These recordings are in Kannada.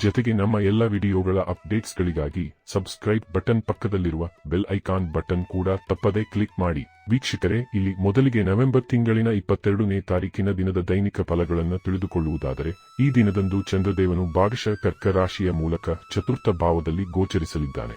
ಜೊತೆಗೆ ನಮ್ಮ ಎಲ್ಲ ವಿಡಿಯೋಗಳ ಅಪ್ಡೇಟ್ಸ್ಗಳಿಗಾಗಿ ಸಬ್ಸ್ಕ್ರೈಬ್ ಬಟನ್ ಪಕ್ಕದಲ್ಲಿರುವ ಬೆಲ್ ಐಕಾನ್ ಬಟನ್ ಕೂಡ ತಪ್ಪದೇ ಕ್ಲಿಕ್ ಮಾಡಿ. ವೀಕ್ಷಕರೇ, ಇಲ್ಲಿ ಮೊದಲಿಗೆ ನವೆಂಬರ್ ತಿಂಗಳಿನ ಇಪ್ಪತ್ತೆರಡನೇ ತಾರೀಕಿನ ದಿನದ ದೈನಿಕ ಫಲಗಳನ್ನು ತಿಳಿದುಕೊಳ್ಳುವುದಾದರೆ, ಈ ದಿನದಂದು ಚಂದ್ರದೇವನು ಭಾಗಶಃ ಕರ್ಕ ರಾಶಿಯ ಮೂಲಕ ಚತುರ್ಥ ಭಾವದಲ್ಲಿ ಗೋಚರಿಸಲಿದ್ದಾನೆ.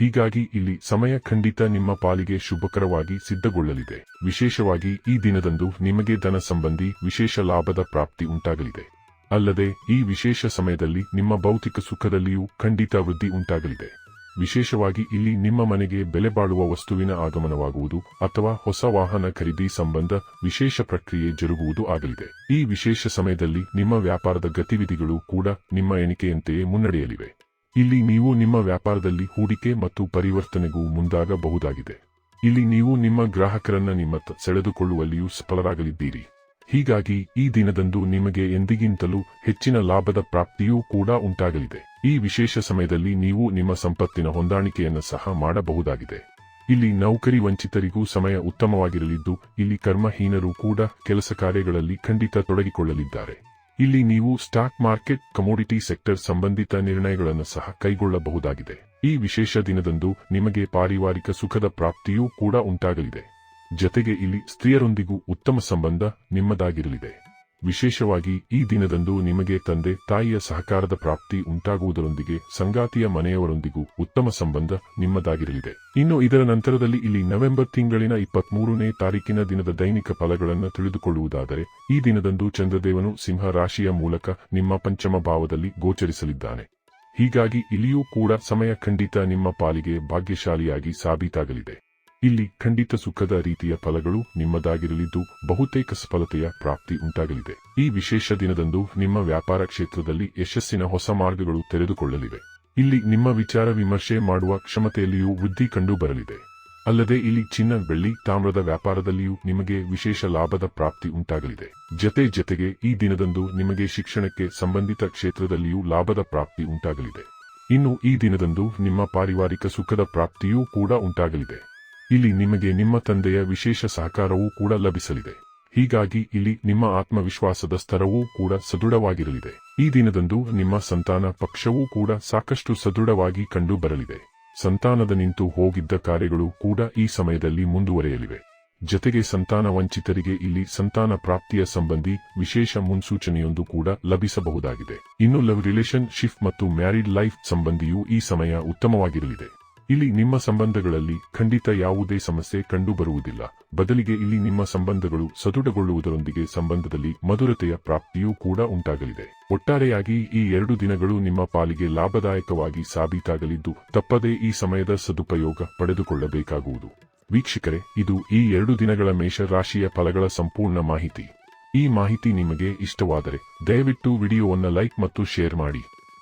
ಹೀಗಾಗಿ ಇಲ್ಲಿ ಸಮಯ ಖಂಡಿತ ನಿಮ್ಮ ಪಾಲಿಗೆ ಶುಭಕರವಾಗಿ ಸಿದ್ಧಗೊಳ್ಳಲಿದೆ. ವಿಶೇಷವಾಗಿ ಈ ದಿನದಂದು ನಿಮಗೆ ಧನ ಸಂಬಂಧಿ ವಿಶೇಷ ಲಾಭದ ಪ್ರಾಪ್ತಿ ಉಂಟಾಗಲಿದೆ. ಅಲ್ಲದೆ, ಈ ವಿಶೇಷ ಸಮಯದಲ್ಲಿ ನಿಮ್ಮ ಭೌತಿಕ ಸುಖದಲ್ಲಿಯೂ ಖಂಡಿತ ವೃದ್ಧಿ ಉಂಟಾಗಲಿದೆ. ವಿಶೇಷವಾಗಿ ಇಲ್ಲಿ ನಿಮ್ಮ ಮನೆಗೆ ಬೆಲೆ ಬಾಳುವ ವಸ್ತುವಿನ ಆಗಮನವಾಗುವುದು ಅಥವಾ ಹೊಸ ವಾಹನ ಖರೀದಿ ಸಂಬಂಧ ವಿಶೇಷ ಪ್ರಕ್ರಿಯೆ ಜರುಗುವುದು ಆಗಲಿದೆ. ಈ ವಿಶೇಷ ಸಮಯದಲ್ಲಿ ನಿಮ್ಮ ವ್ಯಾಪಾರದ ಗತಿವಿಧಿಗಳು ಕೂಡ ನಿಮ್ಮ ಎಣಿಕೆಯಂತೆಯೇ ಮುನ್ನಡೆಯಲಿವೆ. ಇಲ್ಲಿ ನೀವು ನಿಮ್ಮ ವ್ಯಾಪಾರದಲ್ಲಿ ಹೂಡಿಕೆ ಮತ್ತು ಪರಿವರ್ತನೆಗೂ ಮುಂದಾಗಬಹುದಾಗಿದೆ. ಇಲ್ಲಿ ನೀವು ನಿಮ್ಮ ಗ್ರಾಹಕರನ್ನ ನಿಮ್ಮ ಸೆಳೆದುಕೊಳ್ಳುವಲ್ಲಿಯೂ ಸಫಲರಾಗಲಿದ್ದೀರಿ. ಹೀಗಾಗಿ ಈ ದಿನದಂದು ನಿಮಗೆ ಎಂದಿಗಿಂತಲೂ ಹೆಚ್ಚಿನ ಲಾಭದ ಪ್ರಾಪ್ತಿಯೂ ಕೂಡ ಉಂಟಾಗಲಿದೆ. ಈ ವಿಶೇಷ ಸಮಯದಲ್ಲಿ ನೀವು ನಿಮ್ಮ ಸಂಪತ್ತಿನ ಹೊಂದಾಣಿಕೆಯನ್ನು ಸಹ ಮಾಡಬಹುದಾಗಿದೆ. ಇಲ್ಲಿ ನೌಕರಿ ವಂಚಿತರಿಗೂ ಸಮಯ ಉತ್ತಮವಾಗಿರಲಿದ್ದು, ಇಲ್ಲಿ ಕರ್ಮಹೀನರು ಕೂಡ ಕೆಲಸ ಕಾರ್ಯಗಳಲ್ಲಿ ಖಂಡಿತ ತೊಡಗಿಕೊಳ್ಳಲಿದ್ದಾರೆ. ಇಲ್ಲಿ ನೀವು ಸ್ಟಾಕ್ ಮಾರ್ಕೆಟ್, ಕಮೋಡಿಟಿ ಸೆಕ್ಟರ್ ಸಂಬಂಧಿತ ನಿರ್ಣಯಗಳನ್ನು ಸಹ ಕೈಗೊಳ್ಳಬಹುದಾಗಿದೆ. ಈ ವಿಶೇಷ ದಿನದಂದು ನಿಮಗೆ ಪಾರಿವಾರಿಕ ಸುಖದ ಪ್ರಾಪ್ತಿಯೂ ಕೂಡ ಉಂಟಾಗಲಿದೆ. ಜತೆಗೆ ಇಲ್ಲಿ ಸ್ತ್ರೀಯರೊಂದಿಗೂ ಉತ್ತಮ ಸಂಬಂಧ ನಿಮ್ಮದಾಗಿರಲಿದೆ. ವಿಶೇಷವಾಗಿ ಈ ದಿನದಂದು ನಿಮಗೆ ತಂದೆ ತಾಯಿಯ ಸಹಕಾರದ ಪ್ರಾಪ್ತಿ ಉಂಟಾಗುವುದರೊಂದಿಗೆ ಸಂಗಾತಿಯ ಮನೆಯವರೊಂದಿಗೂ ಉತ್ತಮ ಸಂಬಂಧ ನಿಮ್ಮದಾಗಿರಲಿದೆ. ಇನ್ನು ಇದರ ನಂತರದಲ್ಲಿ ಇಲ್ಲಿ ನವೆಂಬರ್ ತಿಂಗಳಿನ ಇಪ್ಪತ್ಮೂರನೇ ತಾರೀಕಿನ ದಿನದ ದೈನಿಕ ಫಲಗಳನ್ನು ತಿಳಿದುಕೊಳ್ಳುವುದಾದರೆ, ಈ ದಿನದಂದು ಚಂದ್ರದೇವನು ಸಿಂಹ ರಾಶಿಯ ಮೂಲಕ ನಿಮ್ಮ ಪಂಚಮ ಭಾವದಲ್ಲಿ ಗೋಚರಿಸಲಿದ್ದಾನೆ. ಹೀಗಾಗಿ ಇಲ್ಲಿಯೂ ಕೂಡ ಸಮಯ ಖಂಡಿತ ನಿಮ್ಮ ಪಾಲಿಗೆ ಭಾಗ್ಯಶಾಲಿಯಾಗಿ ಸಾಬೀತಾಗಲಿದೆ. ಇಲ್ಲಿ ಖಂಡಿತ ಸುಖದ ರೀತಿಯ ಫಲಗಳು ನಿಮ್ಮದಾಗಿರಲಿದ್ದು ಬಹುತೇಕ ಸಫಲತೆಯ ಪ್ರಾಪ್ತಿ ಉಂಟಾಗಲಿದೆ. ಈ ವಿಶೇಷ ದಿನದಂದು ನಿಮ್ಮ ವ್ಯಾಪಾರ ಕ್ಷೇತ್ರದಲ್ಲಿ ಯಶಸ್ಸಿನ ಹೊಸ ಮಾರ್ಗಗಳು ತೆರೆದುಕೊಳ್ಳಲಿವೆ. ಇಲ್ಲಿ ನಿಮ್ಮ ವಿಚಾರ ವಿಮರ್ಶೆ ಮಾಡುವ ಕ್ಷಮತೆಯಲ್ಲಿಯೂ ವೃದ್ಧಿ ಕಂಡು ಬರಲಿದೆ ಅಲ್ಲದೆ ಇಲ್ಲಿ ಚಿನ್ನ, ಬೆಳ್ಳಿ, ತಾಮ್ರದ ವ್ಯಾಪಾರದಲ್ಲಿಯೂ ನಿಮಗೆ ವಿಶೇಷ ಲಾಭದ ಪ್ರಾಪ್ತಿ ಉಂಟಾಗಲಿದೆ. ಜತೆ ಜತೆಗೆ ಈ ದಿನದಂದು ನಿಮಗೆ ಶಿಕ್ಷಣಕ್ಕೆ ಸಂಬಂಧಿತ ಕ್ಷೇತ್ರದಲ್ಲಿಯೂ ಲಾಭದ ಪ್ರಾಪ್ತಿ ಉಂಟಾಗಲಿದೆ. ಇನ್ನು ಈ ದಿನದಂದು ನಿಮ್ಮ ಪಾರಿವಾರಿಕ ಸುಖದ ಪ್ರಾಪ್ತಿಯೂ ಕೂಡ ಉಂಟಾಗಲಿದೆ. ಇಲ್ಲಿ ನಿಮಗೆ ನಿಮ್ಮ ತಂದೆಯ ವಿಶೇಷ ಸಹಕಾರವೂ ಕೂಡ ಲಭಿಸಲಿದೆ. ಹೀಗಾಗಿ ಇಲ್ಲಿ ನಿಮ್ಮ ಆತ್ಮವಿಶ್ವಾಸದ ಸ್ತರವೂ ಕೂಡ ಸದೃಢವಾಗಿರಲಿದೆ. ಈ ದಿನದಂದು ನಿಮ್ಮ ಸಂತಾನ ಪಕ್ಷವೂ ಕೂಡ ಸಾಕಷ್ಟು ಸದೃಢವಾಗಿ ಕಂಡು ಬರಲಿದೆ ಸಂತಾನದ ನಿಂತು ಹೋಗಿದ್ದ ಕಾರ್ಯಗಳು ಕೂಡ ಈ ಸಮಯದಲ್ಲಿ ಮುಂದುವರೆಯಲಿವೆ. ಜತೆಗೆ ಸಂತಾನ ವಂಚಿತರಿಗೆ ಇಲ್ಲಿ ಸಂತಾನ ಪ್ರಾಪ್ತಿಯ ಸಂಬಂಧಿ ವಿಶೇಷ ಮುನ್ಸೂಚನೆಯೊಂದು ಕೂಡ ಲಭಿಸಬಹುದಾಗಿದೆ. ಇನ್ನು ಲವ್ ರಿಲೇಷನ್ ಶಿಫ್ಟ್ ಮತ್ತು ಮ್ಯಾರಿಡ್ ಲೈಫ್ ಸಂಬಂಧಿಯೂ ಈ ಸಮಯ ಉತ್ತಮವಾಗಿರಲಿದೆ. ಇಲ್ಲಿ ನಿಮ್ಮ ಸಂಬಂಧಗಳಲ್ಲಿ ಖಂಡಿತ ಯಾವುದೇ ಸಮಸ್ಯೆ ಕಂಡುಬರುವುದಿಲ್ಲ. ಬದಲಿಗೆ ಇಲ್ಲಿ ನಿಮ್ಮ ಸಂಬಂಧಗಳು ಸದೃಢಗೊಳ್ಳುವುದರೊಂದಿಗೆ ಸಂಬಂಧದಲ್ಲಿ ಮಧುರತೆಯ ಪ್ರಾಪ್ತಿಯೂ ಕೂಡ ಉಂಟಾಗಲಿದೆ. ಒಟ್ಟಾರೆಯಾಗಿ ಈ ಎರಡು ದಿನಗಳು ನಿಮ್ಮ ಪಾಲಿಗೆ ಲಾಭದಾಯಕವಾಗಿ ಸಾಬೀತಾಗಲಿದ್ದು, ತಪ್ಪದೇ ಈ ಸಮಯದ ಸದುಪಯೋಗ ಪಡೆದುಕೊಳ್ಳಬೇಕಾಗುವುದು. ವೀಕ್ಷಕರೇ, ಇದು ಈ ಎರಡು ದಿನಗಳ ಮೇಷರಾಶಿಯ ಫಲಗಳ ಸಂಪೂರ್ಣ ಮಾಹಿತಿ. ಈ ಮಾಹಿತಿ ನಿಮಗೆ ಇಷ್ಟವಾದರೆ ದಯವಿಟ್ಟು ವಿಡಿಯೋವನ್ನು ಲೈಕ್ ಮತ್ತು ಶೇರ್ ಮಾಡಿ.